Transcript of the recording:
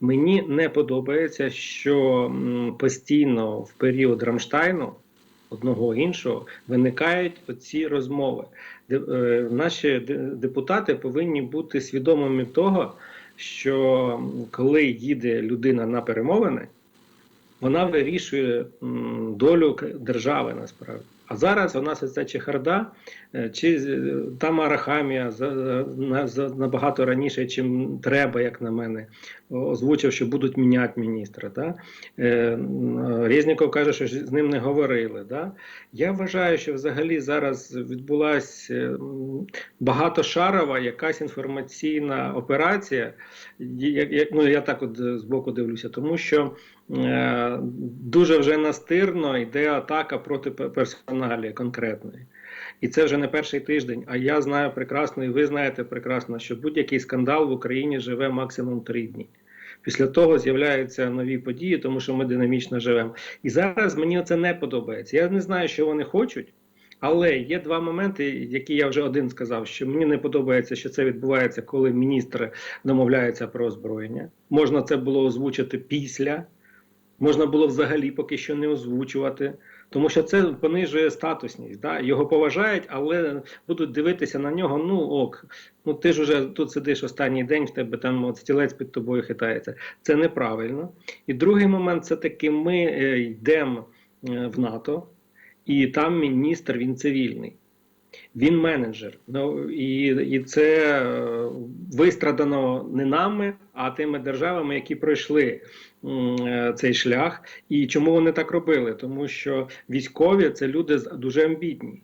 Мені не подобається, що постійно в період Рамштайну одного іншого виникають оці розмови. Е, наші депутати повинні бути свідомими того, що коли їде людина на перемовини, вона вирішує долю держави насправді. А зараз у нас ця чехарда, е, чи з- там Арахамія набагато раніше, чим треба, як на мене, озвучив, що будуть міняти міністра. Да? Е, Резніков каже, що з ним не говорили. Да? Я вважаю, що взагалі зараз відбулася багатошарова якась інформаційна операція. Як, ну, я так от е, збоку дивлюся, тому що е, дуже вже настирно йде атака проти пе- персоналі конкретної. І це вже не перший тиждень. А я знаю прекрасно, і ви знаєте прекрасно, що будь-який скандал в Україні живе максимум три дні. Після того з'являються нові події, тому що ми динамічно живемо. І зараз мені це не подобається. Я не знаю, що вони хочуть. Але є два моменти, які я вже один сказав, що мені не подобається, що це відбувається, коли міністр домовляється про озброєння. Можна це було озвучити після, можна було взагалі поки що не озвучувати, тому що це понижує статусність. Да? Його поважають, але будуть дивитися на нього. Ну ок, ну ти ж уже тут сидиш останній день, в тебе там от стілець під тобою хитається. Це неправильно. І другий момент це таки ми е, йдемо е, в НАТО, і там міністр він цивільний. Він менеджер. Ну і, і це е, вистрадано не нами, а тими державами, які пройшли е, цей шлях. І чому вони так робили? Тому що військові це люди дуже амбітні.